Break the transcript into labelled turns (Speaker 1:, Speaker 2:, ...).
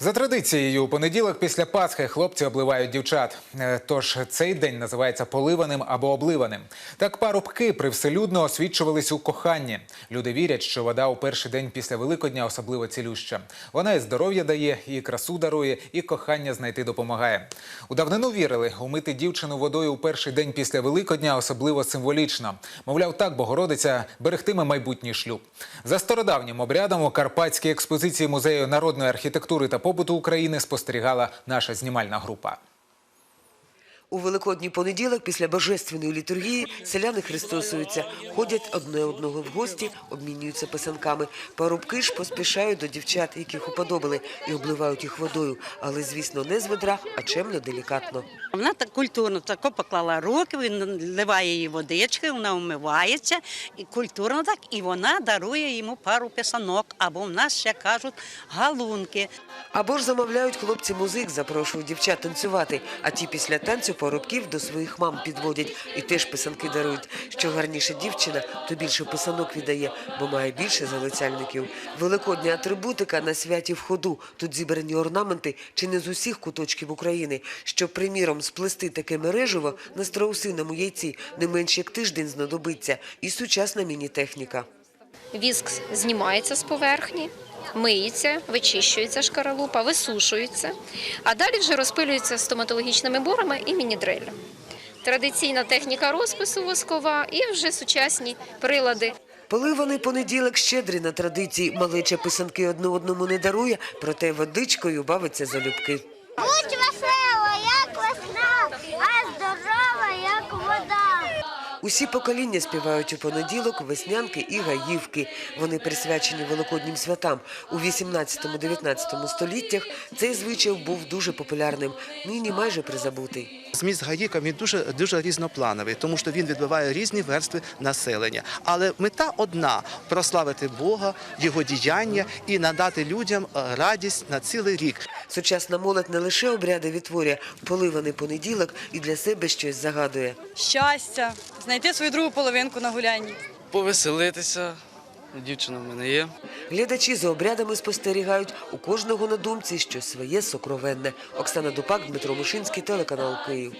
Speaker 1: За традицією, у понеділок після Пасхи хлопці обливають дівчат. Е, Тож цей день називається поливаним або обливаним. Так парубки привселюдно освічувались у коханні. Люди вірять, що вода у перший день після Великодня особливо цілюща. Вона і здоров'я дає, і красу дарує, і кохання знайти допомагає. У давнину вірили, умити дівчину водою у перший день після Великодня особливо символічно. Мовляв, так Богородиця берегтиме майбутній шлюб. За стародавнім обрядом у Карпатській експозиції музею народної архітектури та побуту України спостерігала наша знімальна група.
Speaker 2: У великодній понеділок після божественної літургії селяни хрестосуються, ходять одне одного в гості, обмінюються писанками. Парубки ж поспішають до дівчат, яких уподобали, і обливають їх водою, але, звісно, не з ведра, а чемно, делікатно.
Speaker 3: Вона так культурно тако поклала руки, він наливає їй водички, вона вмивається, і культурно так, і вона дарує йому пару писанок, або в нас ще кажуть галунки.
Speaker 2: Або ж замовляють хлопці музик, запрошують дівчат танцювати, а ті після танцю парубків до своїх мам підводять і теж писанки дарують. Що гарніша дівчина, то більше писанок віддає, бо має більше залицяльників. Великодня атрибутика на святі в ходу. Тут зібрані орнаменти чи не з усіх куточків України. Щоб, приміром, сплести таке мережево на страусиному яйці не менш як тиждень знадобиться. І сучасна міні-техніка.
Speaker 4: Віск знімається з поверхні, миється, вичищується шкаралупа, висушується, а далі вже розпилюється стоматологічними борами і міні-дрелем. Традиційна техніка розпису воскова і вже сучасні прилади.
Speaker 2: Поливаний понеділок щедрий на традиції. Малеча писанки одне одному не дарує, проте водичкою бавиться залюбки.
Speaker 5: Будь весела, як весна, а здорова, як вода.
Speaker 2: Усі покоління співають у понеділок веснянки і гаївки. Вони присвячені великоднім святам. У 18-19 століттях цей звичай був дуже популярним. Нині майже призабутий.
Speaker 6: Зміст гаїка він дуже дуже різноплановий, тому що він відбиває різні верстви населення. Але мета одна прославити Бога, його діяння і надати людям е, радість на цілий рік.
Speaker 2: Сучасна молодь не лише обряди відтворює, поливаний понеділок і для себе щось загадує.
Speaker 7: щастя, знайти свою другу половинку на гулянні.
Speaker 8: повеселитися. Дівчина в мене є.
Speaker 2: Глядачі за обрядами спостерігають у кожного на думці щось своє сокровенне. Оксана Дупак, Дмитро Мушинський, телеканал Київ.